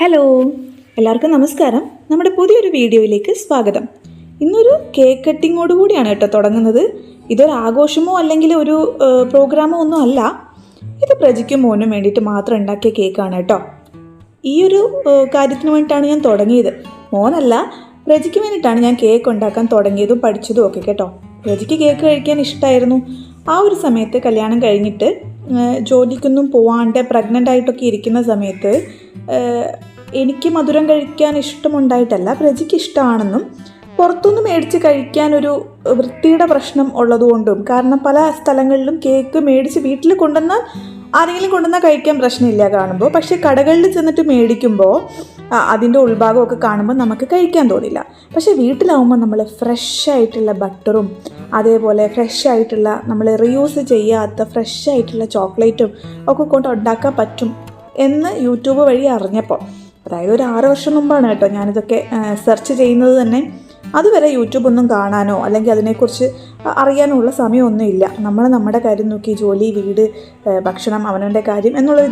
Hello എല്ലാവർക്കും നമസ്കാരം. നമ്മുടെ പുതിയൊരു വീഡിയോയിലേക്ക് സ്വാഗതം. ഇന്നൊരു കേക്ക് കട്ടിങ്ങോട് കൂടിയാണ് കേട്ടോ തുടങ്ങുന്നത്. ഇതൊരു ആഘോഷമോ അല്ലെങ്കിൽ ഒരു പ്രോഗ്രാമോ ഒന്നും അല്ല. ഇത് പ്രജിക്കും മോനും വേണ്ടിയിട്ട് മാത്രം ഉണ്ടാക്കിയ കേക്കാണ് കേട്ടോ. ഈ ഒരു കാര്യത്തിന് വേണ്ടിയിട്ടാണ് ഞാൻ തുടങ്ങിയത്. മോനല്ല പ്രജിക്ക് വേണ്ടിയിട്ടാണ് ഞാൻ കേക്ക് ഉണ്ടാക്കാൻ തുടങ്ങിയതും പഠിച്ചതും ഒക്കെ കേട്ടോ. പ്രജിക്ക് കേക്ക് കഴിക്കാൻ ഇഷ്ടമായിരുന്നു ആ ഒരു സമയത്ത് കല്യാണം കഴിഞ്ഞിട്ട് ജോലിക്കൊന്നും പോവാണ്ട് പ്രഗ്നന്റ് ആയിട്ടൊക്കെ ഇരിക്കുന്ന സമയത്ത് എനിക്ക് മധുരം കഴിക്കാൻ ഇഷ്ടമുണ്ടായിട്ടല്ല പ്രജിക്ക് ഇഷ്ടമാണെന്നും പുറത്തുനിന്ന് മേടിച്ച് കഴിക്കാൻ ഒരു വൃത്തിയുടെ പ്രശ്നം ഉള്ളതുകൊണ്ടും കാരണം പല സ്ഥലങ്ങളിലും കേക്ക് മേടിച്ച് വീട്ടിൽ കൊണ്ടുവന്നാൽ ആരെങ്കിലും കൊണ്ടുവന്നാൽ കഴിക്കാൻ പ്രശ്നമില്ല കാണുമ്പോൾ പക്ഷേ കടകളിൽ ചെന്നിട്ട് മേടിക്കുമ്പോൾ അതിന്റെ ഉൾഭാഗമൊക്കെ കാണുമ്പോൾ നമുക്ക് കഴിക്കാൻ തോന്നില്ല. പക്ഷേ വീട്ടിലാവുമ്പോൾ നമ്മൾ ഫ്രഷ് ആയിട്ടുള്ള ബട്ടറും അതേപോലെ ഫ്രഷ് ആയിട്ടുള്ള നമ്മൾ റീയൂസ് ചെയ്യാത്ത ഫ്രഷ് ആയിട്ടുള്ള ചോക്ലേറ്റും ഒക്കെ കൊണ്ട് ഉണ്ടാക്കാൻ പറ്റും എന്ന് യൂട്യൂബ് വഴി അറിഞ്ഞപ്പോൾ അതായത് ഒരു ആറ് വർഷം മുമ്പാണ് കേട്ടോ ഞാനിതൊക്കെ സെർച്ച് ചെയ്യുന്നത് തന്നെ. അതുവരെ യൂട്യൂബ് ഒന്നും കാണാനോ അല്ലെങ്കിൽ അതിനെക്കുറിച്ച് അറിയാനുള്ള സമയമൊന്നും ഇല്ല. നമ്മൾ നമ്മുടെ കാര്യം നോക്കി ജോലി വീട് ഭക്ഷണം അവനവന്റെ കാര്യം എന്നുള്ള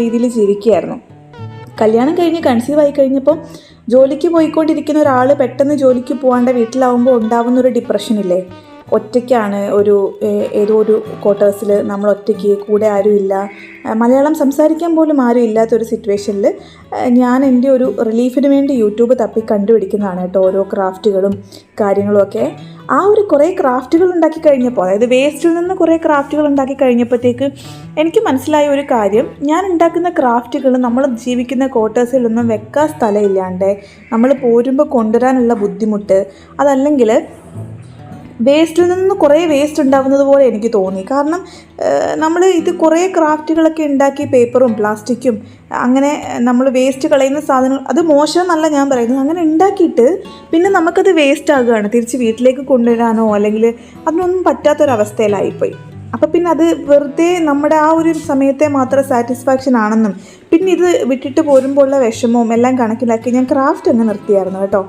രീതിയിൽ ജീവിക്കുകയായിരുന്നു. കല്യാണം കഴിഞ്ഞ് കൺസീവ് ആയി കഴിഞ്ഞപ്പോൾ ജോലിക്ക് പോയിക്കൊണ്ടിരിക്കുന്ന ഒരാൾ പെട്ടെന്ന് ജോലിക്ക് പോകാണ്ട് വീട്ടിലാവുമ്പോൾ ഉണ്ടാവുന്ന ഒരു ഡിപ്രഷൻ ഇല്ലേ? ഒറ്റയ്ക്കാണ് ഒരു ഏതോ ഒരു ക്വാർട്ടേഴ്സിൽ നമ്മൾ ഒറ്റയ്ക്ക് കൂടെ ആരുമില്ല മലയാളം സംസാരിക്കാൻ പോലും ആരും ഇല്ലാത്തൊരു സിറ്റുവേഷനിൽ ഞാൻ എന്റെ ഒരു റിലീഫിന് വേണ്ടി യൂട്യൂബ് തപ്പി കണ്ടുപിടിക്കുന്നതാണ് കേട്ടോ ഓരോ ക്രാഫ്റ്റുകളും കാര്യങ്ങളുമൊക്കെ ആ ഒരു കുറേ ക്രാഫ്റ്റുകൾ ഉണ്ടാക്കി കഴിഞ്ഞപ്പോൾ അതായത് വേസ്റ്റിൽ നിന്ന് കുറേ ക്രാഫ്റ്റുകൾ ഉണ്ടാക്കി കഴിഞ്ഞപ്പോഴത്തേക്ക് എനിക്ക് മനസ്സിലായ ഒരു കാര്യം ഞാൻ ഉണ്ടാക്കുന്ന ക്രാഫ്റ്റുകൾ നമ്മൾ ജീവിക്കുന്ന ക്വാർട്ടേഴ്സിലൊന്നും വെക്കാൻ സ്ഥലമില്ലാണ്ട് നമ്മൾ പോരുമ്പോൾ കൊണ്ടുവരാനുള്ള ബുദ്ധിമുട്ട് അതല്ലെങ്കിൽ വേസ്റ്റിൽ നിന്ന് കുറേ വേസ്റ്റ് ഉണ്ടാകുന്നത് പോലെ എനിക്ക് തോന്നി. കാരണം നമ്മൾ ഇത് കുറേ ക്രാഫ്റ്റുകളൊക്കെ ഉണ്ടാക്കി പേപ്പറും പ്ലാസ്റ്റിക്കും അങ്ങനെ നമ്മൾ വേസ്റ്റ് കളയുന്ന സാധനങ്ങൾ അത് മോശമെന്നല്ല ഞാൻ പറയുന്നത്. അങ്ങനെ ഉണ്ടാക്കിയിട്ട് പിന്നെ നമുക്കത് വേസ്റ്റ് ആകുകയാണ്. തിരിച്ച് വീട്ടിലേക്ക് കൊണ്ടുവരാനോ അല്ലെങ്കിൽ അതിനൊന്നും പറ്റാത്തൊരവസ്ഥയിലായിപ്പോയി. അപ്പോൾ പിന്നെ അത് വെറുതെ നമ്മുടെ ആ ഒരു സമയത്തെ മാത്രം സാറ്റിസ്ഫാക്ഷൻ ആണെന്നും പിന്നെ ഇത് വിട്ടിട്ട് പോരുമ്പോഴുള്ള വിഷമവും എല്ലാം കണക്കിലാക്കി ഞാൻ ക്രാഫ്റ്റ് അങ്ങ് നിർത്തിയായിരുന്നു കേട്ടോ.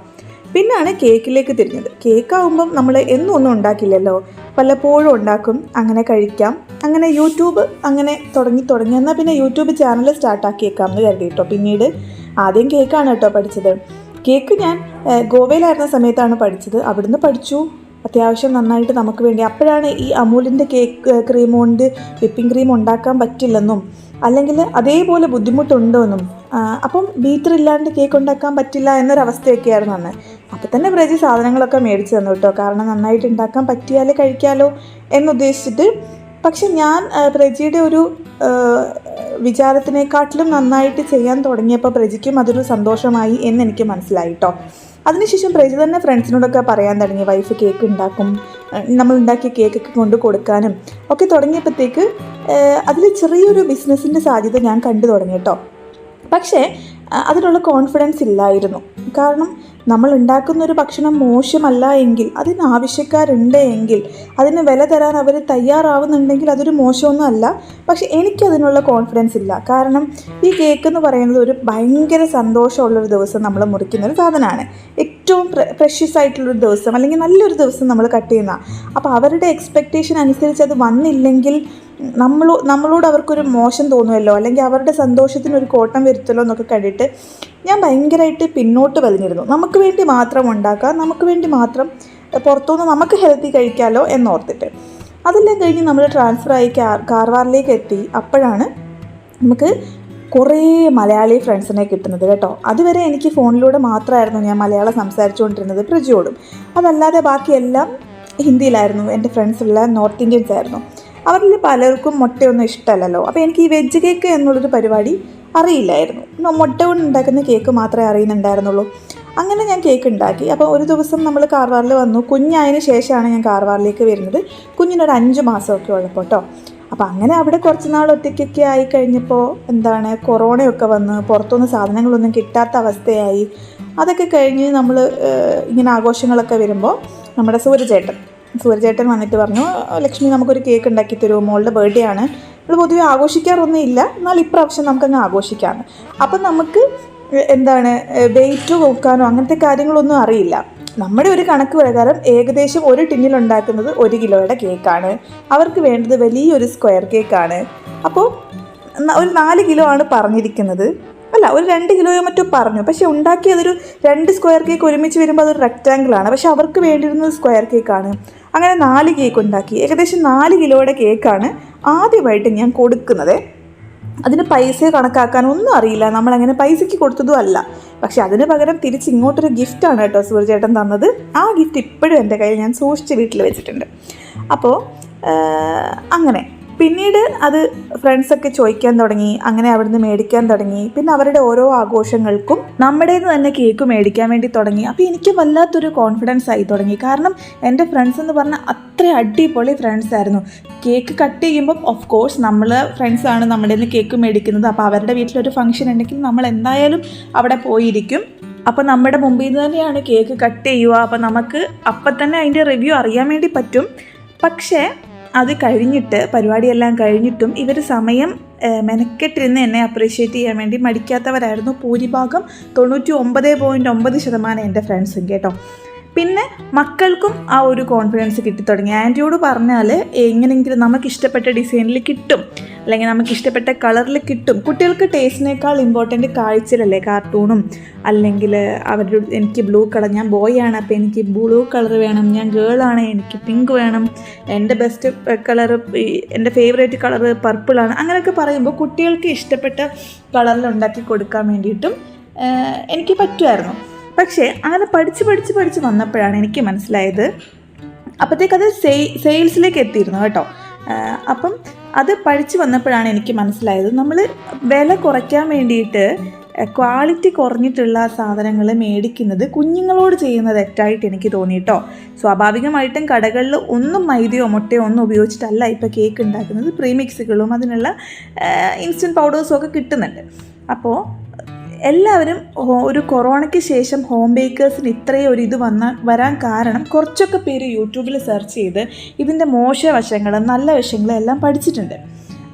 പിന്നാണ് കേക്കിലേക്ക് തിരിഞ്ഞത്. കേക്കാവുമ്പം നമ്മൾ എന്നും ഒന്നും ഉണ്ടാക്കില്ലല്ലോ. പലപ്പോഴും ഉണ്ടാക്കും. അങ്ങനെ കഴിക്കാം. അങ്ങനെ യൂട്യൂബ് അങ്ങനെ തുടങ്ങി തുടങ്ങി. എന്നാൽ പിന്നെ യൂട്യൂബ് ചാനൽ സ്റ്റാർട്ടാക്കിയേക്കാം എന്ന് കരുതി കേട്ടോ പിന്നീട് ആദ്യം കേക്കാണ് കേട്ടോ പഠിച്ചത്. കേക്ക് ഞാൻ ഗോവയിലായിരുന്ന സമയത്താണ് പഠിച്ചത്. അവിടുന്ന് പഠിച്ചു. അത്യാവശ്യം നന്നായിട്ട് നമുക്ക് വേണ്ടി. അപ്പോഴാണ് ഈ അമൂലിന്റെ കേക്ക് ക്രീം കൊണ്ട് വിപ്പിംഗ് ക്രീം ഉണ്ടാക്കാൻ പറ്റില്ലെന്നും അല്ലെങ്കിൽ അതേപോലെ ബുദ്ധിമുട്ടുണ്ടോയെന്നും അപ്പം ബീറ്റർ ഇല്ലാണ്ട് കേക്ക് ഉണ്ടാക്കാൻ പറ്റില്ല എന്നൊരവസ്ഥയൊക്കെ ആയിരുന്നു അന്ന്. അപ്പോൾ തന്നെ പ്രജി സാധനങ്ങളൊക്കെ മേടിച്ച് തന്നു കേട്ടോ. കാരണം നന്നായിട്ട് ഉണ്ടാക്കാൻ പറ്റിയാലേ കഴിക്കാലോ എന്നുദ്ദേശിച്ചിട്ട്. പക്ഷെ ഞാൻ പ്രജിയുടെ ഒരു വിചാരത്തിനെക്കാട്ടിലും നന്നായിട്ട് ചെയ്യാൻ തുടങ്ങിയപ്പോൾ പ്രജിക്കും അതൊരു സന്തോഷമായി എന്നെനിക്ക് മനസ്സിലായി കേട്ടോ. അതിനുശേഷം പ്രജ തന്നെ ഫ്രണ്ട്സിനോടൊക്കെ പറയാൻ തുടങ്ങി. വൈഫ് കേക്ക് ഉണ്ടാക്കും നമ്മൾ ഉണ്ടാക്കിയ കേക്കൊക്കെ കൊണ്ട് കൊടുക്കാനും ഒക്കെ തുടങ്ങിയപ്പോഴത്തേക്ക് അതിൽ ചെറിയൊരു ബിസിനസ്സിന്റെ സാധ്യത ഞാൻ കണ്ടു തുടങ്ങി കേട്ടോ പക്ഷേ അതിനുള്ള കോൺഫിഡൻസ് ഇല്ലായിരുന്നു. കാരണം നമ്മൾ ഉണ്ടാക്കുന്ന ഒരു ഭക്ഷണം മോശമല്ല എങ്കിൽ അതിന് ആവശ്യക്കാരുണ്ട് എങ്കിൽ അതിന് വില തരാൻ അവർ തയ്യാറാവുന്നുണ്ടെങ്കിൽ അതൊരു മോശമൊന്നും അല്ല പക്ഷെ എനിക്കതിനുള്ള കോൺഫിഡൻസ് ഇല്ല. കാരണം ഈ കേക്ക് എന്ന് പറയുന്നത് ഒരു ഭയങ്കര സന്തോഷമുള്ളൊരു ദിവസം നമ്മൾ മുറിക്കുന്ന ഒരു സാധനമാണ്. ഏറ്റവും പ്രഷ്യസ് ആയിട്ടുള്ളൊരു ദിവസം അല്ലെങ്കിൽ നല്ലൊരു ദിവസം നമ്മൾ കട്ട് ചെയ്യുന്ന. അപ്പോൾ അവരുടെ എക്സ്പെക്റ്റേഷൻ അനുസരിച്ച് അത് വന്നില്ലെങ്കിൽ നമ്മൾ നമ്മളോട് അവർക്കൊരു മോശം തോന്നുമല്ലോ അല്ലെങ്കിൽ അവരുടെ സന്തോഷത്തിന് ഒരു കോട്ടം വരുത്തല്ലോ എന്നൊക്കെ കണ്ടിട്ട് ഞാൻ ഭയങ്കരമായിട്ട് പിന്നോട്ട് വലിഞ്ഞിരുന്നു. നമുക്ക് വേണ്ടി മാത്രം ഉണ്ടാക്കാം നമുക്ക് വേണ്ടി മാത്രം പുറത്തുനിന്ന് നമുക്ക് ഹെൽത്തി കഴിക്കാമല്ലോ എന്നോർത്തിട്ട്. അതെല്ലാം കഴിഞ്ഞ് നമ്മൾ ട്രാൻസ്ഫർ ആയി കാർ കാർവാറിലേക്ക് എത്തി. അപ്പോഴാണ് നമുക്ക് കുറേ മലയാളി ഫ്രണ്ട്സിനെ കിട്ടുന്നത് കേട്ടോ. അതുവരെ എനിക്ക് ഫോണിലൂടെ മാത്രമായിരുന്നു ഞാൻ മലയാളം സംസാരിച്ചുകൊണ്ടിരുന്നത് പ്രജയോടും. അതല്ലാതെ ബാക്കിയെല്ലാം ഹിന്ദിയിലായിരുന്നു. എന്റെ ഫ്രണ്ട്സുള്ള നോർത്ത് ഇന്ത്യൻസ് ആയിരുന്നു. അവരിൽ പലർക്കും മുട്ടയൊന്നും ഇഷ്ടമല്ലല്ലോ. അപ്പോൾ എനിക്ക് ഈ വെജ് കേക്ക് എന്നുള്ളൊരു പരിപാടി അറിയില്ലായിരുന്നു. മുട്ട കൊണ്ട് ഉണ്ടാക്കുന്ന കേക്ക് മാത്രമേ അറിയുന്നുണ്ടായിരുന്നുള്ളൂ. അങ്ങനെ ഞാൻ കേക്ക് ഉണ്ടാക്കി. അപ്പോൾ ഒരു ദിവസം നമ്മൾ കാർവാറിൽ വന്നു. കുഞ്ഞായതിന് ശേഷമാണ് ഞാൻ കാർവാറിലേക്ക് വരുന്നത്. കുഞ്ഞിനൊരു അഞ്ച് മാസമൊക്കെ ഉള്ളപ്പോൾ കേട്ടോ. അപ്പോൾ അങ്ങനെ അവിടെ കുറച്ച് നാൾ ഒറ്റയ്ക്കൊക്കെ ആയി കഴിഞ്ഞപ്പോൾ എന്താണ് കൊറോണയൊക്കെ വന്ന് പുറത്തുനിന്ന് സാധനങ്ങളൊന്നും കിട്ടാത്ത അവസ്ഥയായി. അതൊക്കെ കഴിഞ്ഞ് നമ്മൾ ഇങ്ങനെ ആഘോഷങ്ങളൊക്കെ വരുമ്പോൾ നമ്മുടെ സൂര്യചേട്ടൻ സൂര്യചേട്ടൻ വന്നിട്ട് പറഞ്ഞു ലക്ഷ്മി നമുക്കൊരു കേക്ക് ഉണ്ടാക്കി തരുമോ മോളുടെ ബർത്ത്ഡേ ആണ്. നമ്മൾ പൊതുവെ ആഘോഷിക്കാറൊന്നും ഇല്ല. എന്നാൽ ഇപ്രാവശ്യം നമുക്കങ്ങ് ആഘോഷിക്കാമെന്ന് അപ്പം നമുക്ക് എന്താണ് വെയിറ്റ് നോക്കാനോ അങ്ങനത്തെ കാര്യങ്ങളൊന്നും അറിയില്ല. നമ്മുടെ ഒരു കണക്ക് പ്രകാരം ഏകദേശം ഒരു ടിന്നിൽ ഉണ്ടാക്കുന്നത് ഒരു കിലോയുടെ കേക്കാണ്. അവർക്ക് വേണ്ടത് വലിയൊരു സ്ക്വയർ കേക്കാണ്. അപ്പോൾ ഒരു നാല് കിലോ ആണ് പറഞ്ഞിരിക്കുന്നത്. അല്ല ഒരു രണ്ട് കിലോയോ മറ്റോ പറഞ്ഞു. പക്ഷെ ഉണ്ടാക്കിയതൊരു രണ്ട് സ്ക്വയർ കേക്ക് ഒരുമിച്ച് വരുമ്പോൾ അതൊരു റെക്റ്റാങ്കിൾ ആണ്. പക്ഷെ അവർക്ക് വേണ്ടിയിരുന്നത് സ്ക്വയർ കേക്കാണ്. അങ്ങനെ നാല് കേക്ക് ഉണ്ടാക്കി. ഏകദേശം നാല് കിലോയുടെ കേക്കാണ് ആദ്യമായിട്ട് ഞാൻ കൊടുക്കുന്നത്. അതിന് പൈസ കണക്കാക്കാൻ ഒന്നും അറിയില്ല. നമ്മളങ്ങനെ പൈസയ്ക്ക് കൊടുത്തതും അല്ല. പക്ഷെ അതിന് പകരം തിരിച്ച് ഇങ്ങോട്ടൊരു ഗിഫ്റ്റാണ് കേട്ടോ സൂര്യചേട്ടൻ തന്നത്. ആ ഗിഫ്റ്റ് ഇപ്പോഴും എന്റെ കയ്യിൽ ഞാൻ സൂക്ഷിച്ച് വീട്ടിൽ വെച്ചിട്ടുണ്ട്. അപ്പോൾ അങ്ങനെ. പിന്നീട് അത് ഫ്രണ്ട്സൊക്കെ ചോദിക്കാൻ തുടങ്ങി അങ്ങനെ അവിടുന്ന് മേടിക്കാൻ തുടങ്ങി. പിന്നെ അവരുടെ ഓരോ ആഘോഷങ്ങൾക്കും നമ്മുടെ തന്നെ കേക്ക് മേടിക്കാൻ വേണ്ടി തുടങ്ങി. അപ്പോൾ എനിക്ക് വല്ലാത്തൊരു കോൺഫിഡൻസ് ആയി തുടങ്ങി. കാരണം എന്റെ ഫ്രണ്ട്സ് എന്ന് പറഞ്ഞാൽ അത്ര അടിപൊളി ഫ്രണ്ട്സ് ആയിരുന്നു. കേക്ക് കട്ട് ചെയ്യുമ്പം ഓഫ് കോഴ്സ് നമ്മൾ ഫ്രണ്ട്സാണ് നമ്മുടെ നിന്ന് കേക്ക് മേടിക്കുന്നത്. അപ്പോൾ അവരുടെ വീട്ടിലൊരു ഫംഗ്ഷൻ ഉണ്ടെങ്കിൽ നമ്മൾ എന്തായാലും അവിടെ പോയിരിക്കും. അപ്പോൾ നമ്മുടെ മുമ്പിൽ നിന്ന് തന്നെയാണ് കേക്ക് കട്ട് ചെയ്യുക. അപ്പോൾ നമുക്ക് അപ്പം തന്നെ അതിന്റെ റിവ്യൂ അറിയാൻ വേണ്ടി പറ്റും. പക്ഷേ അത് കഴിഞ്ഞിട്ട് പരിപാടിയെല്ലാം കഴിഞ്ഞിട്ടും ഇവർ സമയം മെനക്കെട്ടിരുന്ന് എന്നെ അപ്രീഷിയേറ്റ് ചെയ്യാൻ വേണ്ടി മടിക്കാത്തവരായിരുന്നു. ഭൂരിഭാഗം തൊണ്ണൂറ്റി ഒമ്പത് പോയിന്റ് ഒമ്പത് ശതമാനം എന്റെ ഫ്രണ്ട്സും കേട്ടോ. പിന്നെ മക്കൾക്കും ആ ഒരു കോൺഫിഡൻസ് കിട്ടിത്തുടങ്ങി ആന്റിയോട് പറഞ്ഞാൽ എങ്ങനെയെങ്കിലും നമുക്ക് ഇഷ്ടപ്പെട്ട ഡിസൈനിൽ കിട്ടും. അല്ലെങ്കിൽ നമുക്ക് ഇഷ്ടപ്പെട്ട കളറിൽ കിട്ടും. കുട്ടികൾക്ക് ടേസ്റ്റിനേക്കാൾ ഇമ്പോർട്ടന്റ് കാഴ്ചയിലല്ലേ കാർട്ടൂണും അല്ലെങ്കിൽ അവരുടെ എനിക്ക് ബ്ലൂ കളർ ഞാൻ ബോയ് ആണ് അപ്പോൾ എനിക്ക് ബ്ലൂ കളർ വേണം. ഞാൻ ഗേൾ ആണ് എനിക്ക് പിങ്ക് വേണം. എന്റെ ബെസ്റ്റ് കളർ എന്റെ ഫേവറേറ്റ് കളർ പർപ്പിളാണ് അങ്ങനെയൊക്കെ പറയുമ്പോൾ കുട്ടികൾക്ക് ഇഷ്ടപ്പെട്ട കളറിൽ ഉണ്ടാക്കി കൊടുക്കാൻ വേണ്ടിയിട്ടും എനിക്ക് പറ്റുമായിരുന്നു. പക്ഷേ അങ്ങനെ പഠിച്ച് പഠിച്ച് പഠിച്ച് വന്നപ്പോഴാണ് എനിക്ക് മനസ്സിലായത്. അപ്പോഴത്തേക്ക് അത് സെയി സെയിൽസിലേക്ക് എത്തിയിരുന്നു കേട്ടോ. അപ്പം അത് പഠിച്ചു വന്നപ്പോഴാണ് എനിക്ക് മനസ്സിലായത്. നമ്മൾ വില കുറയ്ക്കാൻ വേണ്ടിയിട്ട് ക്വാളിറ്റി കുറഞ്ഞിട്ടുള്ള സാധനങ്ങൾ മേടിക്കുന്നത് കുഞ്ഞുങ്ങളോട് ചെയ്യുന്ന തെറ്റായിട്ട് എനിക്ക് തോന്നി കേട്ടോ. സ്വാഭാവികമായിട്ടും കടകളിൽ ഒന്നും മൈദയോ മുട്ടയോ ഒന്നും ഉപയോഗിച്ചിട്ടല്ല ഇപ്പോൾ കേക്ക് ഉണ്ടാക്കുന്നത്. പ്രീമിക്സുകളും അതിനുള്ള ഇൻസ്റ്റന്റ് പൗഡേഴ്സും ഒക്കെ കിട്ടുന്നുണ്ട്. അപ്പോൾ എല്ലാവരും ഒരു കൊറോണയ്ക്ക് ശേഷം ഹോം ബേക്കേഴ്സിന് ഇത്രയും ഒരു ഇത് വന്ന വരാൻ കാരണം കുറച്ചൊക്കെ പേര് യൂട്യൂബിൽ സെർച്ച് ചെയ്ത് ഇതിന്റെ മോശവശങ്ങളും നല്ല വശങ്ങളും എല്ലാം പഠിച്ചിട്ടുണ്ട്.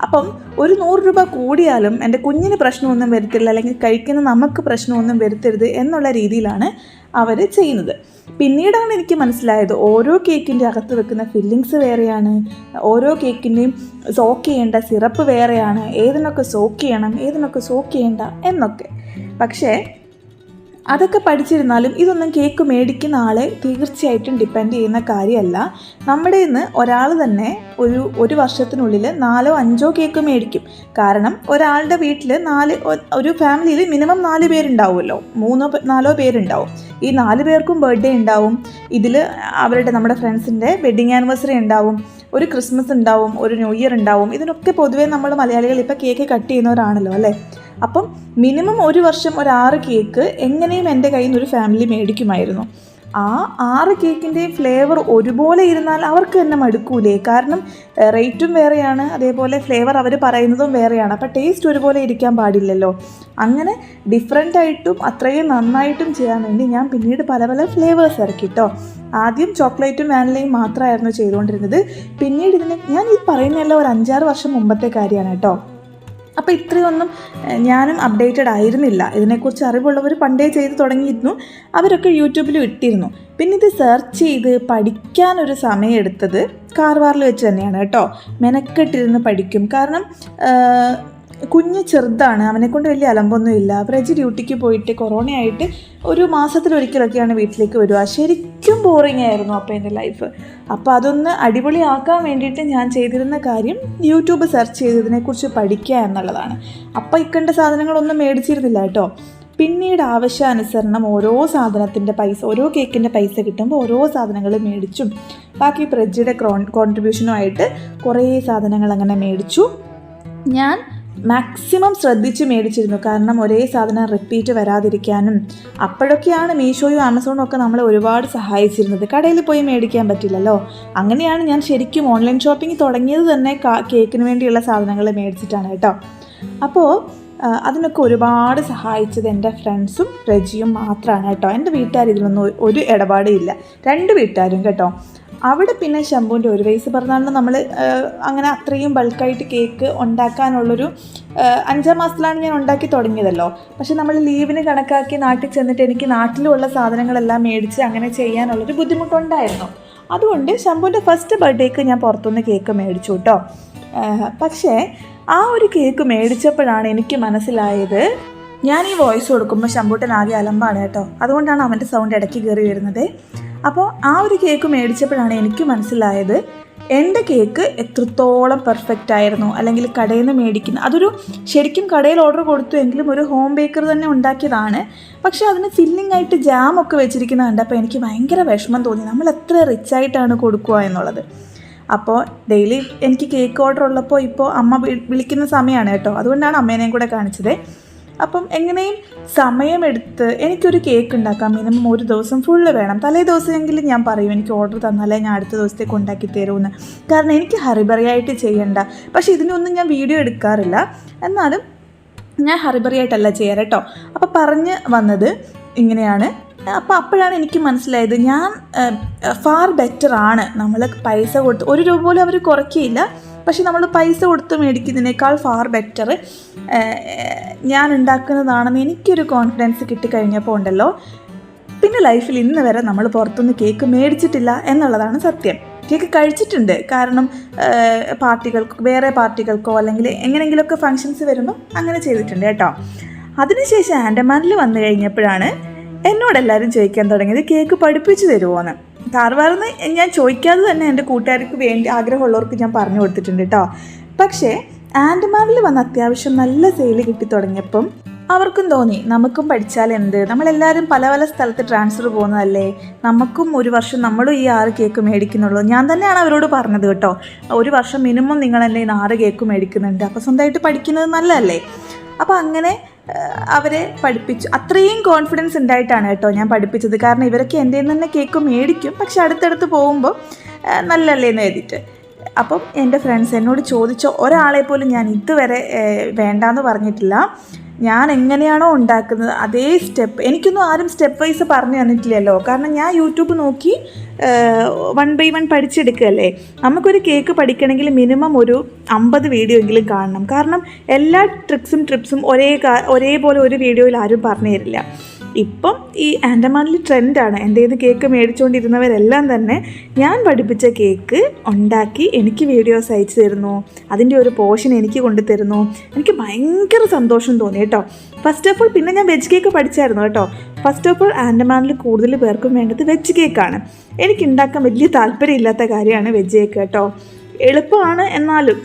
അപ്പം ഒരു നൂറ് രൂപ കൂടിയാലും എന്റെ കുഞ്ഞിന് പ്രശ്നമൊന്നും വരുത്തില്ല അല്ലെങ്കിൽ കഴിക്കുന്ന നമുക്ക് പ്രശ്നമൊന്നും വരുത്തരുത് എന്നുള്ള രീതിയിലാണ് അവർ ചെയ്യുന്നത്. പിന്നീടാണ് എനിക്ക് മനസ്സിലായത് ഓരോ കേക്കിന്റെ അകത്ത് വെക്കുന്ന ഫില്ലിങ്സ് വേറെയാണ് ഓരോ കേക്കിന്റെയും സോക്ക് ചെയ്യേണ്ട സിറപ്പ് വേറെയാണ് ഏതിനൊക്കെ സോക്ക് ചെയ്യണം ഏതിനൊക്കെ സോക്ക് ചെയ്യേണ്ട എന്നൊക്കെ. പക്ഷേ അതൊക്കെ പഠിച്ചിരുന്നാലും ഇതൊന്നും കേക്ക് മേടിക്കുന്ന ആളെ തീർച്ചയായിട്ടും ഡിപ്പെൻഡ് ചെയ്യുന്ന കാര്യമല്ല. നമ്മുടെ ഇന്ന് ഒരാൾ തന്നെ ഒരു ഒരു വർഷത്തിനുള്ളിൽ നാലോ അഞ്ചോ കേക്ക് മേടിക്കും. കാരണം ഒരാളുടെ വീട്ടിൽ നാല് ഒരു ഫാമിലിയിൽ മിനിമം നാല് പേരുണ്ടാവുമല്ലോ. മൂന്നോ നാലോ പേരുണ്ടാവും. ഈ നാല് പേർക്കും ബർത്ത്ഡേ ഉണ്ടാവും. ഇതിൽ അവരുടെ നമ്മുടെ ഫ്രണ്ട്സിന്റെ വെഡിങ് ആനിവേഴ്സറി ഉണ്ടാവും. ഒരു ക്രിസ്മസ് ഉണ്ടാവും ഒരു ന്യൂ ഇയർ ഉണ്ടാവും. ഇതിനൊക്കെ പൊതുവേ നമ്മൾ മലയാളികൾ ഇപ്പോൾ കേക്ക് കട്ട് ചെയ്യുന്നവരാണല്ലോ അല്ലേ? അപ്പം മിനിമം ഒരു വർഷം ഒരു ആറ് കേക്ക് എങ്ങനെയും എന്റെ കയ്യിൽ നിന്ന് ഒരു ഫാമിലി മേടിക്കുമായിരുന്നു. ആ ആറ് കേക്കിന്റെയും ഫ്ലേവർ ഒരുപോലെ ഇരുന്നാൽ അവർക്ക് തന്നെ മടുക്കൂലേ? കാരണം റേറ്റും വേറെയാണ്. അതേപോലെ ഫ്ലേവർ അവർ പറയുന്നതും വേറെയാണ്. അപ്പോൾ ടേസ്റ്റ് ഒരുപോലെ ഇരിക്കാൻ പാടില്ലല്ലോ. അങ്ങനെ ഡിഫറെന്റ് ആയിട്ടും അത്രയും നന്നായിട്ടും ചെയ്യാൻ വേണ്ടി ഞാൻ പിന്നീട് പല പല ഫ്ലേവേഴ്സ് ഇറക്കി കേട്ടോ ആദ്യം ചോക്ലേറ്റും വാനിലയും മാത്രമായിരുന്നു ചെയ്തുകൊണ്ടിരുന്നത് പിന്നീട് ഇതിന് ഞാൻ ഈ പറയുന്നതെല്ലാം ഒരു അഞ്ചാറ് വർഷം മുമ്പത്തെ കാര്യമാണ് കേട്ടോ. അപ്പോൾ ഇത്രയൊന്നും ഞാനും അപ്ഡേറ്റഡ് ആയിരുന്നില്ല. ഇതിനെക്കുറിച്ച് അറിവുള്ളവർ പണ്ടേ ചെയ്ത് തുടങ്ങിയിരുന്നു. അവരൊക്കെ യൂട്യൂബിലും ഇട്ടിരുന്നു. പിന്നെ ഇത് സെർച്ച് ചെയ്ത് പഠിക്കാനൊരു സമയമെടുത്തത് കാർവാറിൽ വെച്ച് തന്നെയാണ് കേട്ടോ. മെനക്കെട്ടിരുന്ന് പഠിക്കും. കാരണം കുഞ്ഞ് ചെറുതാണ് അവനെക്കൊണ്ട് വലിയ അലമ്പൊന്നുമില്ല. ബ്രജ് ഡ്യൂട്ടിക്ക് പോയിട്ട് കൊറോണയായിട്ട് ഒരു മാസത്തിലൊരിക്കലൊക്കെയാണ് വീട്ടിലേക്ക് വരിക. ശരിക്കും ബോറിംഗ് ആയിരുന്നു അപ്പോൾ എന്റെ ലൈഫ് അപ്പോൾ അതൊന്ന് അടിപൊളിയാക്കാൻ വേണ്ടിയിട്ട് ഞാൻ ചെയ്തിരുന്ന കാര്യം യൂട്യൂബ് സെർച്ച് ചെയ്തതിനെക്കുറിച്ച് പഠിക്കുക എന്നുള്ളതാണ്. അപ്പോൾ ഇക്കണ്ട സാധനങ്ങളൊന്നും മേടിച്ചിരുന്നില്ല കേട്ടോ. പിന്നീട് ആവശ്യാനുസരണം ഓരോ സാധനത്തിന്റെ പൈസ ഓരോ കേക്കിന്റെ പൈസ കിട്ടുമ്പോൾ ഓരോ സാധനങ്ങൾ മേടിച്ചും. ബാക്കി പ്രജിയുടെ കോൺട്രിബ്യൂഷനുമായിട്ട് കുറേ സാധനങ്ങൾ അങ്ങനെ മേടിച്ചു. ഞാൻ മാക്സിമം ശ്രദ്ധിച്ച് മേടിച്ചിരുന്നു. കാരണം ഒരേ സാധനം റിപ്പീറ്റ് വരാതിരിക്കാനും അപ്പോഴൊക്കെയാണ് മീഷോയും ആമസോണും ഒക്കെ നമ്മളെ ഒരുപാട് സഹായിച്ചിരുന്നത്. കടയിൽ പോയി മേടിക്കാൻ പറ്റില്ലല്ലോ. അങ്ങനെയാണ് ഞാൻ ശരിക്കും ഓൺലൈൻ ഷോപ്പിംഗ് തുടങ്ങിയത് തന്നെ കേക്കിന് വേണ്ടിയുള്ള സാധനങ്ങൾ മേടിച്ചിട്ടാണ് കേട്ടോ. അപ്പോൾ അതിനൊക്കെ ഒരുപാട് സഹായിച്ചത് എന്റെ ഫ്രണ്ട്സും റജിയും മാത്രമാണ് കേട്ടോ. എന്റെ വീട്ടുകാർ ഇതിലൊന്നും ഒരു- ഇടപാടും ഇല്ല. രണ്ട് വീട്ടുകാരും കേട്ടോ. അവിടെ പിന്നെ ശംഭുവിന്റെ ഒരു വയസ്സ് പിറന്നാളിന് നമ്മൾ അങ്ങനെ അത്രയും ബൾക്കായിട്ട് കേക്ക് ഉണ്ടാക്കാനുള്ളൊരു അഞ്ചാം മാസത്തിലാണ് ഞാൻ ഉണ്ടാക്കി തുടങ്ങിയതല്ലോ. പക്ഷേ നമ്മൾ ലീവിന് കണക്കാക്കി നാട്ടിൽ ചെന്നിട്ട് എനിക്ക് നാട്ടിലുള്ള സാധനങ്ങളെല്ലാം മേടിച്ച് അങ്ങനെ ചെയ്യാനുള്ളൊരു ബുദ്ധിമുട്ടുണ്ടായിരുന്നു. അതുകൊണ്ട് ശംഭുവിന്റെ ഫസ്റ്റ് ബർത്ത്ഡേക്ക് ഞാൻ പുറത്തുനിന്ന് കേക്ക് മേടിച്ചു കേട്ടോ. പക്ഷേ ആ ഒരു കേക്ക് മേടിച്ചപ്പോഴാണ് എനിക്ക് മനസ്സിലായത് ഞാൻ ഈ വോയിസ് കൊടുക്കുമ്പോൾ ശമ്പൂട്ടൻ ആകെ അലമ്പാണ് കേട്ടോ. അതുകൊണ്ടാണ് അവന്റെ സൗണ്ട് ഇടയ്ക്ക് കയറി വരുന്നത്. അപ്പോൾ ആ ഒരു കേക്ക് മേടിച്ചപ്പോഴാണ് എനിക്ക് മനസ്സിലായത് എന്റെ കേക്ക് എത്രത്തോളം പെർഫെക്റ്റ് ആയിരുന്നു അല്ലെങ്കിൽ കടയിൽ നിന്ന് മേടിക്കുന്ന അതൊരു ശരിക്കും കടയിൽ ഓർഡർ കൊടുത്തു എങ്കിലും ഒരു ഹോം ബേക്കർ തന്നെ ഉണ്ടാക്കിയതാണ്. പക്ഷേ അതിന് ഫില്ലിംഗ് ആയിട്ട് ജാം ഒക്കെ വെച്ചിരിക്കുന്ന കണ്ടപ്പോൾ എനിക്ക് ഭയങ്കര വിഷമം തോന്നി. നമ്മൾ എത്ര റിച്ച് ആയിട്ടാണ് കൊടുക്കുക എന്നുള്ളത്. അപ്പോൾ ഡെയിലി എനിക്ക് കേക്ക് ഓർഡർ ഉള്ളപ്പോൾ ഇപ്പോൾ അമ്മ വിളിക്കുന്ന സമയമാണ് കേട്ടോ. അതുകൊണ്ടാണ് അമ്മേനെയും കൂടെ കാണിച്ചത്. അപ്പം എങ്ങനെയും സമയമെടുത്ത് എനിക്കൊരു കേക്ക് ഉണ്ടാക്കാം. മിനിമം ഒരു ദിവസം ഫുള്ള് വേണം. തലേ ദിവസമെങ്കിലും ഞാൻ പറയും എനിക്ക് ഓർഡർ തന്നാലേ ഞാൻ അടുത്ത ദിവസത്തേക്ക് ഉണ്ടാക്കി തരുമെന്ന് കാരണം എനിക്ക് ഹറിബറിയായിട്ട് ചെയ്യണ്ട. പക്ഷേ ഇതിനൊന്നും ഞാൻ വീഡിയോ എടുക്കാറില്ല. എന്നാലും ഞാൻ ഹറിബറിയായിട്ടല്ല ചെയ്യാറ് കേട്ടോ. അപ്പോൾ പറഞ്ഞ് വന്നത് ഇങ്ങനെയാണ്. അപ്പോൾ അപ്പോഴാണ് എനിക്ക് മനസ്സിലായത് ഞാൻ ഫാർ ബെറ്റർ ആണ്. നമ്മൾ പൈസ കൊടുത്ത് ഒരു രൂപ പോലും അവർ കുറയ്ക്കില്ല പക്ഷെ നമ്മൾ പൈസ കൊടുത്ത് മേടിക്കുന്നതിനേക്കാൾ ഫാർ ബെറ്റർ ഞാൻ ഉണ്ടാക്കുന്നതാണെന്ന് എനിക്കൊരു കോൺഫിഡൻസ് കിട്ടിക്കഴിഞ്ഞപ്പോൾ ഉണ്ടല്ലോ. പിന്നെ ലൈഫിൽ ഇന്ന് വരെ നമ്മൾ പുറത്തുനിന്ന് കേക്ക് മേടിച്ചിട്ടില്ല എന്നുള്ളതാണ് സത്യം. കേക്ക് കഴിച്ചിട്ടുണ്ട്. കാരണം പാർട്ടികൾക്ക് വേറെ പാർട്ടികൾക്കോ അല്ലെങ്കിൽ എങ്ങനെയെങ്കിലുമൊക്കെ ഫങ്ഷൻസ് വരുമ്പോൾ അങ്ങനെ ചെയ്തിട്ടുണ്ട് കേട്ടോ. അതിനുശേഷം ആൻഡമാനിൽ വന്നു കഴിഞ്ഞപ്പോഴാണ് എന്നോട് എല്ലാവരും ചോദിക്കാൻ തുടങ്ങിയത് കേക്ക് പഠിപ്പിച്ചു തരുമോയെന്ന് കാർവാറിന്ന് ഞാൻ ചോദിക്കാതെ തന്നെ എന്റെ കൂട്ടുകാർക്ക് വേണ്ടി ആഗ്രഹമുള്ളവർക്ക് ഞാൻ പറഞ്ഞു കൊടുത്തിട്ടുണ്ട് കേട്ടോ പക്ഷേ ആൻഡമാനിൽ വന്ന് അത്യാവശ്യം നല്ല സെയിൽ കിട്ടി തുടങ്ങിയപ്പം അവർക്കും തോന്നി നമുക്കും പഠിച്ചാൽ എന്ത് നമ്മളെല്ലാവരും പല പല സ്ഥലത്ത് ട്രാൻസ്ഫർ പോകുന്നതല്ലേ? നമുക്കും ഒരു വർഷം നമ്മളും ഈ ആറ് കേക്ക് മേടിക്കുന്നുള്ളൂ. ഞാൻ തന്നെയാണ് അവരോട് പറഞ്ഞത് കേട്ടോ ഒരു വർഷം മിനിമം നിങ്ങളല്ലേ ആറ് കേക്ക് മേടിക്കുന്നുണ്ട്? അപ്പോൾ സ്വന്തമായിട്ട് പഠിക്കുന്നത് നല്ലതല്ലേ? അപ്പോൾ അങ്ങനെ അവരെ പഠിപ്പിച്ചു. അത്രയും കോൺഫിഡൻസ് ഉണ്ടായിട്ടാണ് കേട്ടോ ഞാൻ പഠിപ്പിച്ചത്. കാരണം ഇവരൊക്കെ എന്റെ തന്നെ കേക്ക് മേടിക്കും. പക്ഷെ അടുത്തടുത്ത് പോകുമ്പോൾ ആ, നല്ലല്ലേ എന്ന് എഴുതിയിട്ട്. അപ്പം എന്റെ ഫ്രണ്ട്സ് എന്നോട് ചോദിച്ച ഒരാളെ പോലും ഞാൻ ഇതുവരെ വേണ്ടാന്ന് പറഞ്ഞിട്ടില്ല. ഞാൻ എങ്ങനെയാണോ ഉണ്ടാക്കുന്നത് അതേ സ്റ്റെപ്പ്. എനിക്കൊന്നും ആരും സ്റ്റെപ്പ് വൈസ് പറഞ്ഞു തന്നിട്ടില്ലല്ലോ. കാരണം ഞാൻ യൂട്യൂബ് നോക്കി വൺ ബൈ വൺ പഠിച്ചെടുക്കുകയല്ലേ നമുക്കൊരു കേക്ക് പഠിക്കണമെങ്കിൽ മിനിമം ഒരു അമ്പത് വീഡിയോ എങ്കിലും കാണണം. കാരണം എല്ലാ ട്രിക്സും ട്രിപ്സും ഒരേ ഒരേപോലെ ഒരു വീഡിയോയിൽ ആരും പറഞ്ഞു തരില്ല. ഇപ്പം ഈ ആൻഡമാനിൽ ട്രെൻഡാണ്. എന്റെ ഇത് കേക്ക് മേടിച്ചുകൊണ്ടിരുന്നവരെല്ലാം തന്നെ ഞാൻ പഠിപ്പിച്ച കേക്ക് ഉണ്ടാക്കി എനിക്ക് വീഡിയോസ് അയച്ചു തരുന്നു. അതിന്റെ ഒരു പോർഷൻ എനിക്ക് കൊണ്ടുതരുന്നു എനിക്ക് ഭയങ്കര സന്തോഷം തോന്നി കേട്ടോ. ഫസ്റ്റ് ഓഫ് ഓൾ പിന്നെ ഞാൻ വെജ് കേക്ക് പഠിച്ചായിരുന്നു കേട്ടോ. ഫസ്റ്റ് ഓഫ് ഓൾ ആൻഡമാനിൽ കൂടുതൽ പേർക്കും വേണ്ടത് വെജ് കേക്കാണ് എനിക്ക് ഉണ്ടാക്കാൻ വലിയ താല്പര്യമില്ലാത്ത കാര്യമാണ് വെജ് കേക്ക് കേട്ടോ. എളുപ്പമാണ് എന്നാലും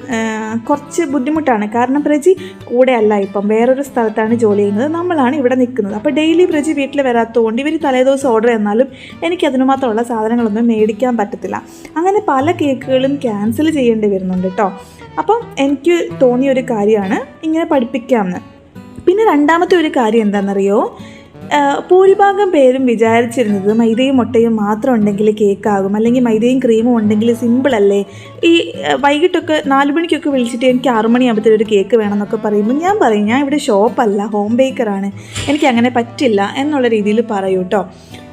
കുറച്ച് ബുദ്ധിമുട്ടാണ്. കാരണം പ്രജി കൂടെ അല്ല ഇപ്പം. വേറൊരു സ്ഥലത്താണ് ജോലി ചെയ്യുന്നത്. നമ്മളാണ് ഇവിടെ നിൽക്കുന്നത്. അപ്പോൾ ഡെയിലി പ്രജി വീട്ടിൽ വരാത്തതുകൊണ്ട് ഇവർ തലേദിവസം ഓർഡർ ചെയ്യുന്നാലും എനിക്ക് അതിന് മാത്രമുള്ള സാധനങ്ങളൊന്നും മേടിക്കാൻ പറ്റത്തില്ല. അങ്ങനെ പല കേക്കുകളും ക്യാൻസൽ ചെയ്യേണ്ടി വരുന്നുണ്ട് കേട്ടോ. അപ്പം എനിക്ക് തോന്നിയ ഒരു കാര്യമാണ് ഇങ്ങനെ പഠിപ്പിക്കാമെന്ന്. പിന്നെ രണ്ടാമത്തെ ഒരു കാര്യം എന്താണെന്നറിയോ? ഭൂരിഭാഗം പേരും വിചാരിച്ചിരുന്നത് മൈദയും മുട്ടയും മാത്രം ഉണ്ടെങ്കിൽ കേക്കാകും. അല്ലെങ്കിൽ മൈദയും ക്രീമും ഉണ്ടെങ്കിൽ സിമ്പിൾ അല്ലേ? ഈ വൈകിട്ടൊക്കെ നാല് മണിക്കൊക്കെ വിളിച്ചിട്ട് എനിക്ക് ആറു മണിയാകുമ്പോൾ ഒരു കേക്ക് വേണമെന്നൊക്കെ പറയുമ്പോൾ ഞാൻ പറയും ഞാൻ ഇവിടെ ഷോപ്പല്ല ഹോം ബേക്കറാണ്. എനിക്ക് അങ്ങനെ പറ്റില്ല എന്നുള്ള രീതിയിൽ പറയൂ കേട്ടോ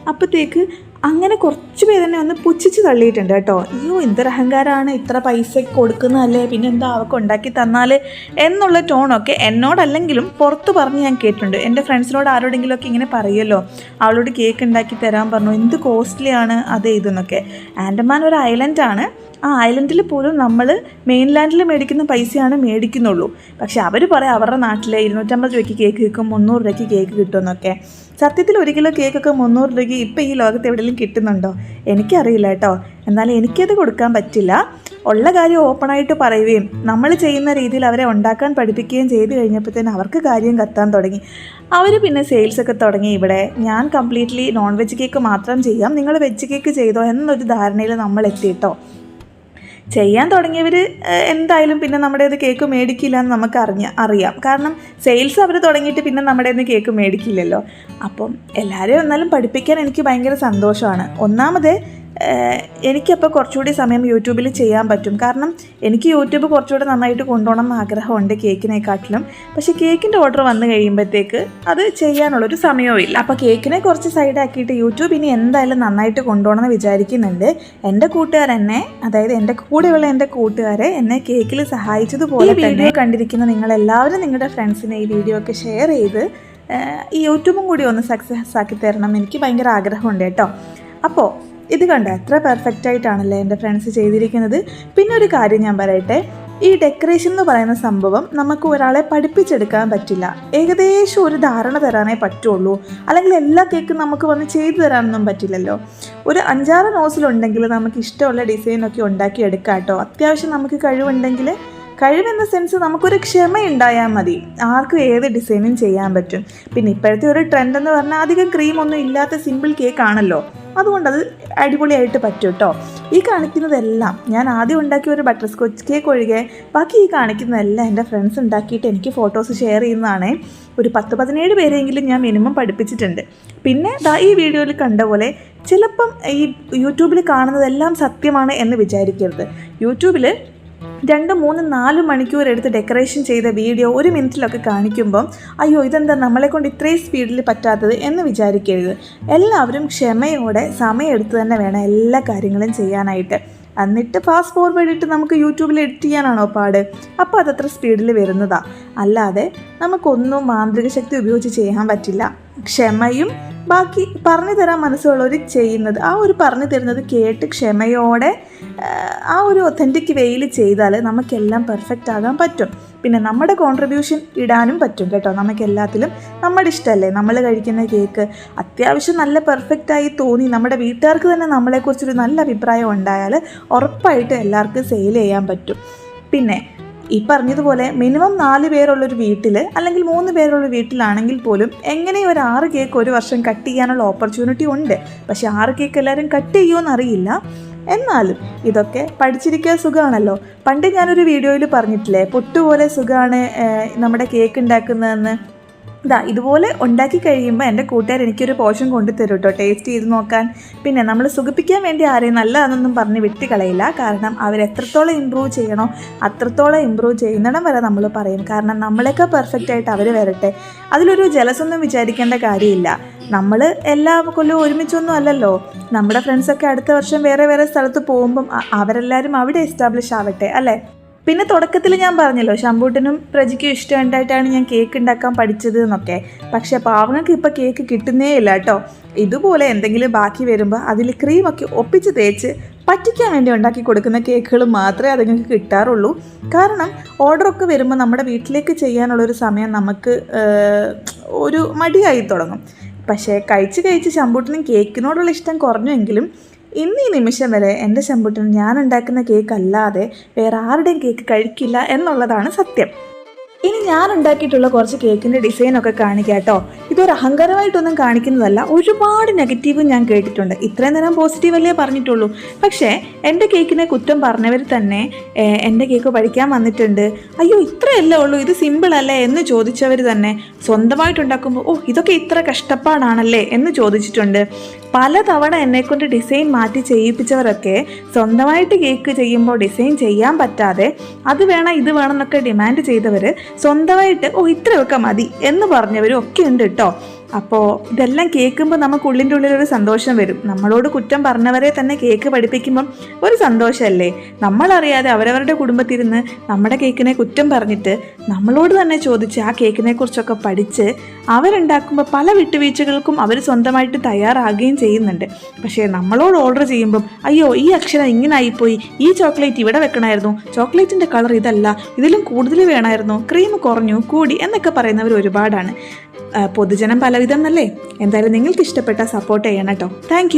അപ്പോഴത്തേക്ക് അങ്ങനെ കുറച്ച് പേര് തന്നെ ഒന്ന് പുച്ഛിച്ച് തള്ളിയിട്ടുണ്ട് കേട്ടോ. അയ്യോ എന്തൊരു അഹങ്കാരമാണ് ഇത്ര പൈസ കൊടുക്കുന്നതല്ലേ പിന്നെ എന്താ അവർക്ക് ഉണ്ടാക്കി തന്നാൽ എന്നുള്ള ടോണൊക്കെ എന്നോടല്ലെങ്കിലും പുറത്ത് പറഞ്ഞ് ഞാൻ കേട്ടിട്ടുണ്ട്. എന്റെ ഫ്രണ്ട്സിനോട് ആരോടെങ്കിലുമൊക്കെ ഇങ്ങനെ പറയുമല്ലോ അവളോട് കേക്ക് ഉണ്ടാക്കി തരാൻ പറഞ്ഞു. എന്ത് കോസ്റ്റ്ലിയാണ് അത് ഇതെന്നൊക്കെ. ആൻഡമാൻ ഒരു ഐലൻഡാണ് ആ ഐലൻഡിൽ പോലും നമ്മൾ മെയിൻലാൻഡിൽ മേടിക്കുന്ന പൈസയാണ് മേടിക്കുന്നുള്ളൂ. പക്ഷേ അവർ പറയാം അവരുടെ നാട്ടിലെ ഇരുന്നൂറ്റമ്പത് രൂപയ്ക്ക് കേക്ക് കിട്ടും മുന്നൂറ് രൂപയ്ക്ക് കേക്ക് കിട്ടുമെന്നൊക്കെ സത്യത്തിൽ ഒരു കിലോ കേക്കൊക്കെ മുന്നൂറ് രൂപയ്ക്ക് ഇപ്പം ഈ ലോകത്ത് എവിടെയെങ്കിലും കിട്ടുന്നുണ്ടോ? എനിക്കറിയില്ല കേട്ടോ. എന്നാലും എനിക്കത് കൊടുക്കാൻ പറ്റില്ല. ഉള്ള കാര്യം ഓപ്പണായിട്ട് പറയുകയും നമ്മൾ ചെയ്യുന്ന രീതിയിൽ അവരെ ഉണ്ടാക്കാൻ പഠിപ്പിക്കുകയും ചെയ്ത് തന്നെ അവർക്ക് കാര്യം കത്താൻ തുടങ്ങി. അവർ പിന്നെ സെയിൽസ് ഒക്കെ തുടങ്ങി. ഇവിടെ ഞാൻ കംപ്ലീറ്റ്ലി നോൺ വെജ് കേക്ക് മാത്രം ചെയ്യാം. നിങ്ങൾ വെജ് കേക്ക് ചെയ്തോ എന്നൊരു ധാരണയിൽ നമ്മൾ എത്തിയിട്ടോ ചെയ്യാൻ തുടങ്ങിയവർ എന്തായാലും പിന്നെ നമ്മുടെ ഇത് കേക്ക് മേടിക്കില്ല എന്ന് നമുക്ക് അറിഞ്ഞ അറിയാം. കാരണം സെയിൽസ് അവർ തുടങ്ങിയിട്ട് പിന്നെ നമ്മുടെ നിന്ന് കേക്ക് മേടിക്കില്ലല്ലോ. അപ്പം എല്ലാവരെയും എന്നാലും പഠിപ്പിക്കാൻ എനിക്ക് ഭയങ്കര സന്തോഷമാണ്. ഒന്നാമത് എനിക്കപ്പോൾ കുറച്ചുകൂടി സമയം യൂട്യൂബിൽ ചെയ്യാൻ പറ്റും. കാരണം എനിക്ക് യൂട്യൂബ് കുറച്ചുകൂടി നന്നായിട്ട് കൊണ്ടുപോകണം എന്ന് ആഗ്രഹമുണ്ട് കേക്കിനെക്കാട്ടിലും. പക്ഷേ കേക്കിന്റെ ഓർഡർ വന്നു കഴിയുമ്പോഴത്തേക്ക് അത് ചെയ്യാനുള്ളൊരു സമയവും ഇല്ല. അപ്പോൾ കേക്കിനെ കുറച്ച് സൈഡാക്കിയിട്ട് യൂട്യൂബ് ഇനി എന്തായാലും നന്നായിട്ട് കൊണ്ടുപോകണം എന്ന് വിചാരിക്കുന്നുണ്ട്. എന്റെ കൂട്ടുകാർ എന്നെ അതായത് എന്റെ കൂടെയുള്ള എന്റെ കൂട്ടുകാരെ എന്നെ കേക്കിൽ സഹായിച്ചതുപോലെ വീഡിയോ കണ്ടിരിക്കുന്ന നിങ്ങൾ എല്ലാവരും നിങ്ങളുടെ ഫ്രണ്ട്സിനെ ഈ വീഡിയോ ഒക്കെ ഷെയർ ചെയ്ത് ഈ യൂട്യൂബും കൂടി ഒന്ന് സക്സസ് ആക്കി തരണം എനിക്ക് ഭയങ്കര ആഗ്രഹമുണ്ട് കേട്ടോ. അപ്പോൾ ഇത് കണ്ട? എത്ര പെർഫെക്റ്റ് ആയിട്ടാണല്ലേ എന്റെ ഫ്രണ്ട്സ് ചെയ്തിരിക്കുന്നത്. പിന്നെ ഒരു കാര്യം ഞാൻ പറയട്ടെ. ഈ ഡെക്കറേഷൻ എന്ന് പറയുന്ന സംഭവം നമുക്ക് ഒരാളെ പഠിപ്പിച്ചെടുക്കാൻ പറ്റില്ല. ഏകദേശം ഒരു ധാരണ തരാനേ പറ്റുള്ളൂ. അല്ലെങ്കിൽ എല്ലാ കേക്കും നമുക്ക് വന്ന് ചെയ്തു തരാനൊന്നും പറ്റില്ലല്ലോ. ഒരു അഞ്ചാറ് നോസിലുണ്ടെങ്കിൽ നമുക്ക് ഇഷ്ടമുള്ള ഡിസൈനൊക്കെ ഉണ്ടാക്കി എടുക്കാം കേട്ടോ. അത്യാവശ്യം നമുക്ക് കഴിവുണ്ടെങ്കിൽ. കഴിവെന്ന സെൻസ് നമുക്കൊരു ക്ഷമ ഉണ്ടായാൽ മതി. ആർക്കും ഏത് ഡിസൈനും ചെയ്യാൻ പറ്റും. പിന്നെ ഇപ്പോഴത്തെ ഒരു ട്രെൻഡ് എന്ന് പറഞ്ഞാൽ അധികം ക്രീമൊന്നും ഇല്ലാത്ത സിമ്പിൾ കേക്ക് ആണല്ലോ. അതുകൊണ്ട് അത് അടിപൊളിയായിട്ട് പറ്റും കേട്ടോ ഈ കാണിക്കുന്നതെല്ലാം ഞാൻ ആദ്യം ഉണ്ടാക്കിയ ഒരു ബട്ടർ സ്കോച്ച് കേക്ക് ഒഴികെ ബാക്കി ഈ കാണിക്കുന്നതെല്ലാം എന്റെ ഫ്രണ്ട്സ് ഉണ്ടാക്കിയിട്ട് എനിക്ക് ഫോട്ടോസ് ഷെയർ ചെയ്യുന്നതാണ്. ഒരു പത്ത് പതിനേഴ് പേരെങ്കിലും ഞാൻ മിനിമം പഠിപ്പിച്ചിട്ടുണ്ട്. പിന്നെ ദാ ഈ വീഡിയോയിൽ കണ്ട പോലെ ചിലപ്പം ഈ യൂട്യൂബിൽ കാണുന്നതെല്ലാം സത്യമാണ് എന്ന് വിചാരിക്കരുത്. യൂട്യൂബിൽ രണ്ട് മൂന്ന് നാല് മണിക്കൂർ എടുത്ത് ഡെക്കറേഷൻ ചെയ്ത വീഡിയോ ഒരു മിനിറ്റിലൊക്കെ കാണിക്കുമ്പം അയ്യോ ഇതെന്താ നമ്മളെ കൊണ്ട് ഇത്രയും സ്പീഡിൽ പറ്റാത്തത്? എന്ന് വിചാരിക്കരുത്. എല്ലാവരും ക്ഷമയോടെ സമയമെടുത്ത് തന്നെ വേണം എല്ലാ കാര്യങ്ങളും ചെയ്യാനായിട്ട്. എന്നിട്ട് ഫാസ്റ്റ് ഫോർവേഡ് ഇട്ട് നമുക്ക് യൂട്യൂബിൽ എഡിറ്റ് ചെയ്യാനാണോ പാട്? അപ്പോൾ അതത്ര സ്പീഡിൽ വരുന്നതാണ് അല്ലാതെ നമുക്കൊന്നും മാന്ത്രിക ശക്തി ഉപയോഗിച്ച് ചെയ്യാൻ പറ്റില്ല. ക്ഷമയും ബാക്കി പറഞ്ഞു തരാൻ മനസ്സുള്ളവർ ചെയ്യുന്നത്. ആ ഒരു പറഞ്ഞു തരുന്നത് കേട്ട് ക്ഷമയോടെ ആ ഒരു ഒത്തന്റിക് വേയിൽ ചെയ്താൽ നമുക്കെല്ലാം പെർഫെക്റ്റ് ആകാൻ പറ്റും. പിന്നെ നമ്മുടെ കോൺട്രിബ്യൂഷൻ ഇടാനും പറ്റും കേട്ടോ. നമുക്ക് എല്ലാത്തിലും നമ്മുടെ ഇഷ്ടമല്ലേ നമ്മൾ കഴിക്കുന്ന കേക്ക് അത്യാവശ്യം നല്ല പെർഫെക്റ്റായി തോന്നി. നമ്മുടെ വീട്ടുകാർക്ക് തന്നെ നമ്മളെക്കുറിച്ചൊരു നല്ല അഭിപ്രായം ഉണ്ടായാൽ ഉറപ്പായിട്ടും എല്ലാവർക്കും സെയിൽ ചെയ്യാൻ പറ്റും. പിന്നെ ഈ പറഞ്ഞതുപോലെ മിനിമം നാല് പേരുള്ളൊരു വീട്ടിൽ അല്ലെങ്കിൽ മൂന്ന് പേരുള്ള വീട്ടിലാണെങ്കിൽ പോലും എങ്ങനെ ഒരു ആറ് കേക്ക് ഒരു വർഷം കട്ട് ചെയ്യാനുള്ള ഓപ്പർച്യൂണിറ്റി ഉണ്ട്. പക്ഷേ ആറ് കേക്ക് എല്ലാവരും കട്ട് ചെയ്യുമെന്ന് അറിയില്ല എന്നാലും ഇതൊക്കെ പഠിച്ചിരിക്കാൻ സുഖമാണല്ലോ പണ്ട് ഞാനൊരു വീഡിയോയിൽ പറഞ്ഞിട്ടില്ലേ പൊട്ടുപോലെ സുഖമാണ് നമ്മുടെ കേക്ക് ഉണ്ടാക്കുന്നതെന്ന്. ഇതാ ഇതുപോലെ ഉണ്ടാക്കി കഴിയുമ്പോൾ എന്റെ കൂട്ടുകാർ എനിക്കൊരു പോഷൻ കൊണ്ടു തരും കേട്ടോ ടേസ്റ്റ് ചെയ്ത് നോക്കാൻ. പിന്നെ നമ്മൾ സുഖിപ്പിക്കാൻ വേണ്ടി ആരെയും നല്ലതാണെന്നൊന്നും പറഞ്ഞ് വിട്ടുകളയില്ല. കാരണം അവർ എത്രത്തോളം ഇമ്പ്രൂവ് ചെയ്യണോ അത്രത്തോളം ഇമ്പ്രൂവ് ചെയ്യുന്നിടം വരെ നമ്മൾ പറയും. കാരണം നമ്മളെയൊക്കെ പെർഫെക്റ്റ് ആയിട്ട് അവർ വരട്ടെ. അതിലൊരു ജലസൊന്നും വിചാരിക്കേണ്ട കാര്യമില്ല. നമ്മൾ എല്ലാ കൊല്ലവും ഒരുമിച്ചൊന്നും അല്ലല്ലോ. നമ്മുടെ ഫ്രണ്ട്സൊക്കെ അടുത്ത വർഷം വേറെ വേറെ സ്ഥലത്ത് പോകുമ്പം അവരെല്ലാവരും അവിടെ എസ്റ്റാബ്ലിഷ് ആവട്ടെ അല്ലേ? പിന്നെ തുടക്കത്തിൽ ഞാൻ പറഞ്ഞല്ലോ ശമ്പൂട്ടനും പ്രജിക്കും ഇഷ്ടമുണ്ടായിട്ടാണ് ഞാൻ കേക്ക് ഉണ്ടാക്കാൻ പഠിച്ചത് എന്നൊക്കെ. പക്ഷേ പാവങ്ങൾക്ക് ഇപ്പോൾ കേക്ക് കിട്ടുന്നേ ഇല്ല കേട്ടോ. ഇതുപോലെ എന്തെങ്കിലും ബാക്കി വരുമ്പോൾ അതിൽ ക്രീമൊക്കെ ഒപ്പിച്ച് തേച്ച് പറ്റിക്കാൻ വേണ്ടി ഉണ്ടാക്കി കൊടുക്കുന്ന കേക്കുകൾ മാത്രമേ അതുങ്ങൾക്ക് കിട്ടാറുള്ളൂ. കാരണം ഓർഡറൊക്കെ വരുമ്പോൾ നമ്മുടെ വീട്ടിലേക്ക് ചെയ്യാനുള്ളൊരു സമയം നമുക്ക് ഒരു മടിയായി തുടങ്ങും. പക്ഷേ കഴിച്ച് കഴിച്ച് ശമ്പൂട്ടിനും കേക്കിനോടുള്ള ഇഷ്ടം കുറഞ്ഞുവെങ്കിലും ഇന്ന് ഈ നിമിഷം വരെ എന്റെ ശമ്പുട്ടൻ ഞാൻ ഉണ്ടാക്കുന്ന കേക്ക് അല്ലാതെ വേറെ ആരുടെയും കേക്ക് കഴിക്കില്ല എന്നുള്ളതാണ് സത്യം. ഇനി ഞാൻ ഉണ്ടാക്കിയിട്ടുള്ള കുറച്ച് കേക്കിന്റെ ഡിസൈനൊക്കെ കാണിക്കാം കേട്ടോ. ഇതൊരു അഹങ്കാരമായിട്ടൊന്നും കാണിക്കുന്നതല്ല ഒരുപാട് നെഗറ്റീവ് ഞാൻ കേട്ടിട്ടുണ്ട്. ഇത്രയും നേരം പോസിറ്റീവല്ലേ പറഞ്ഞിട്ടുള്ളൂ. പക്ഷേ എന്റെ കേക്കിനെ കുറ്റം പറഞ്ഞവർ തന്നെ എന്റെ കേക്ക് പഠിക്കാൻ വന്നിട്ടുണ്ട്. അയ്യോ ഇത്രയല്ലേ ഉള്ളൂ ഇത് സിമ്പിളല്ലേ എന്ന് ചോദിച്ചവർ തന്നെ സ്വന്തമായിട്ടുണ്ടാക്കുമ്പോൾ ഓ ഇതൊക്കെ ഇത്ര കഷ്ടപ്പാടാണല്ലേ എന്ന് ചോദിച്ചിട്ടുണ്ട്. പലതവണ എന്നെക്കൊണ്ട് ഡിസൈൻ മാറ്റി ചെയ്യിപ്പിച്ചവരൊക്കെ സ്വന്തമായിട്ട് കേക്ക് ചെയ്യുമ്പോൾ ഡിസൈൻ ചെയ്യാൻ പറ്റാതെ അത് വേണം ഇത് വേണം എന്നൊക്കെ ഡിമാൻഡ് ചെയ്തവർ സ്വന്തമായിട്ട് ഓ ഇത്രയൊക്കെ മതി എന്ന് പറഞ്ഞവരും ഒക്കെ ഉണ്ട് കേട്ടോ അപ്പോൾ ഇതെല്ലാം കേൾക്കുമ്പോൾ നമുക്ക് ഉള്ളിന്റെ ഉള്ളിൽ ഒരു സന്തോഷം വരും. നമ്മളോട് കുറ്റം പറഞ്ഞവരെ തന്നെ കേക്ക് പഠിപ്പിക്കുമ്പം ഒരു സന്തോഷമല്ലേ? നമ്മളറിയാതെ അവരവരുടെ കുടുംബത്തിരുന്ന് നമ്മുടെ കേക്കിനെ കുറ്റം പറഞ്ഞിട്ട് നമ്മളോട് തന്നെ ചോദിച്ച് ആ കേക്കിനെ കുറിച്ചൊക്കെ പഠിച്ച് അവരുണ്ടാക്കുമ്പോൾ പല വിട്ടുവീഴ്ചകൾക്കും അവർ സ്വന്തമായിട്ട് തയ്യാറാകുകയും ചെയ്യുന്നുണ്ട്. പക്ഷേ നമ്മളോട് ഓർഡർ ചെയ്യുമ്പം അയ്യോ ഈ അക്ഷരം ഇങ്ങനെ ആയിപ്പോയി ഈ ചോക്ലേറ്റ് ഇവിടെ വെക്കണമായിരുന്നു ചോക്ലേറ്റിന്റെ കളർ ഇതല്ല ഇതിലും കൂടുതൽ വേണമായിരുന്നു ക്രീം കുറഞ്ഞു കൂടി എന്നൊക്കെ പറയുന്നവർ ഒരുപാടാണ്. പൊതുജനം പലവിധം എന്നല്ലേ? എന്തായാലും നിങ്ങൾക്ക് ഇഷ്ടപ്പെട്ട സപ്പോർട്ട് ചെയ്യണം കേട്ടോ. താങ്ക്